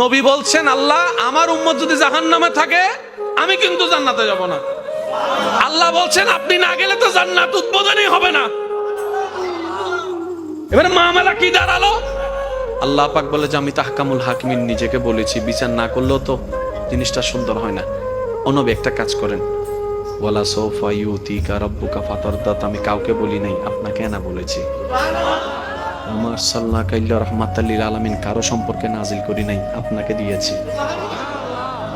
নবী বলছেন, আল্লাহ, আমার উম্মত যদি জাহান নামে থাকে, আমি কিন্তু জান্নাতে যাব না। আল্লাহ বলছেন, আপনি না গেলে তো জান্নাত উদ্বোধনই হবে না। এবারে মামলা কি দাঁড়াল? আল্লাহ পাক বলে, যে আমি তাহকামুল হাকিমিন নিজেকে বলেছি, বিচার না করলেও তো জিনিসটা সুন্দর হয় না। অনবী একটা কাজ করেন। ওয়ালা সোফা ইউতিকা রব্বুকা ফাতারদাত, আমি কাউকে বলি নাই, আপনাকে না বলেছি। আমার সাল্লাহ কাইল্লা রহমাতাল্লিল আলামিন কারও সম্পর্কে নাজিল করি নাই, আপনাকে দিয়েছি।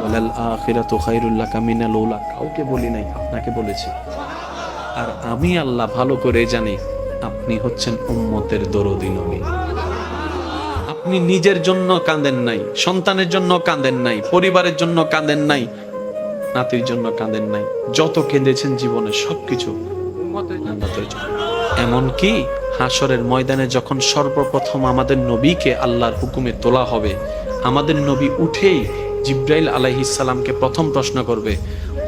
ওয়ালাল আখিরাতু খায়রুল্লাহ কামিনাল উলা, কাউকে বলি নাই, আপনাকে বলেছি। আর আমি আল্লাহ ভালো করে জানি, আপনি হচ্ছেন উম্মতের দরদি আপনি নিজের জন্য কাঁদেন নাই, সন্তানের জন্য কাঁদেন নাই, পরিবারের জন্য কাঁদেন নাই, নাতির জন্য কাঁদেন নাই। যত কেঁদেছেন জীবনে সবকিছু উম্মতের জন্য। এমনকি হাসরের ময়দানে যখন সর্বপ্রথম আমাদের নবীকে আল্লাহর হুকুমে তোলা হবে, আমাদের নবী উঠেই জিব্রাইল আলাইহিসালামকে প্রথম প্রশ্ন করবে,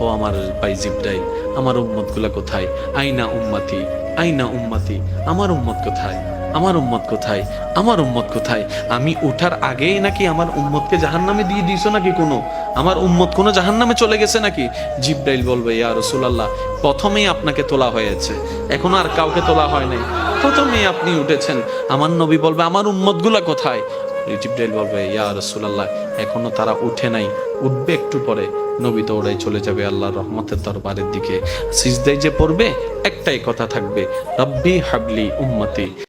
ও আমার ভাই জিব্রাইল, আমার উম্মতগুলা কোথায়? আইনা উম্মাতি আইনা উম্মাতি, আমার উম্মত কোথায়? আমার উম্মত কোথায়? আমার উম্মত কোথায়? আমি উঠার আগেই নাকি আমার উম্মতকে জাহান্নামে দিয়ে দিয়েছ নাকি কোনো? আমার উম্মত কোনো জাহান্নামে চলে গেছে নাকি? জিব্রাইল বলবে, ইয়া রসুলাল্লাহ প্রথমেই আপনাকে তোলা হয়েছে। এখন আর কাউকে তোলা হয় নাই। প্রথমেই আপনি উঠেছেন। আমার নবী বলবে, আমার উম্মতগুলা কোথায়? জিব্রাইল বলবে, ইয়া রসুলাল্লাহ, এখনও তারা উঠে নাই। উঠবে একটু পরে। নবী ওরাই চলে যাবে আল্লাহ রহমতের দরবারের দিকে। সিজদাই যে পড়বে, একটাই কথা থাকবে, রব্বি হাবলি উম্মতি।